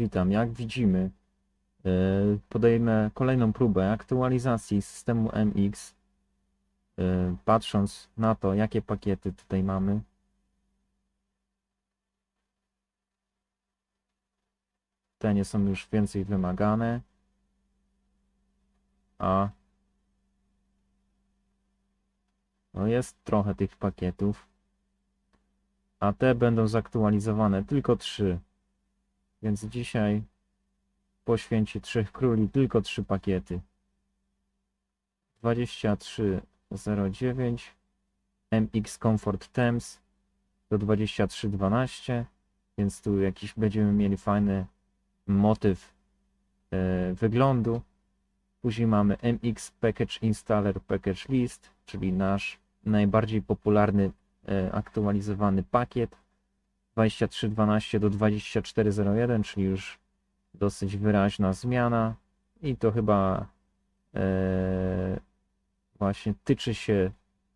Witam. Jak widzimy, e, podejmę kolejną próbę aktualizacji systemu MX. e, Patrząc na to, jakie pakiety tutaj mamy. Te nie są już więcej wymagane. A no jest trochę tych pakietów. A te będą zaktualizowane tylko trzy. Więc dzisiaj poświęci Trzech Króli tylko trzy pakiety. 2309 MX Comfort Temps do 2312, więc tu jakiś będziemy mieli fajny motyw e, wyglądu. Później mamy MX Package Installer Package List, czyli nasz najbardziej popularny e, aktualizowany pakiet 2312 do 2401, czyli już dosyć wyraźna zmiana i to chyba e, właśnie tyczy się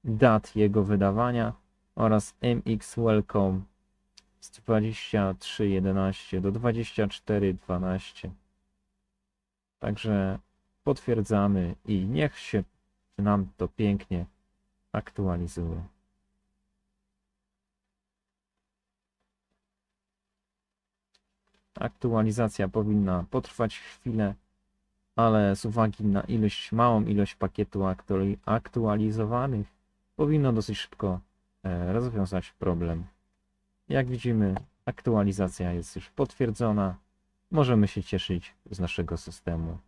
dat jego wydawania oraz MX Welcome z 2311 do 2412. Także potwierdzamy i niech się nam to pięknie aktualizuje. Aktualizacja powinna potrwać chwilę, ale z uwagi na ilość, małą ilość pakietu aktuali- aktualizowanych, powinno dosyć szybko e, rozwiązać problem. Jak widzimy, aktualizacja jest już potwierdzona. Możemy się cieszyć z naszego systemu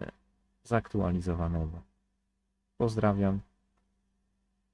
e, zaktualizowanego. Pozdrawiam.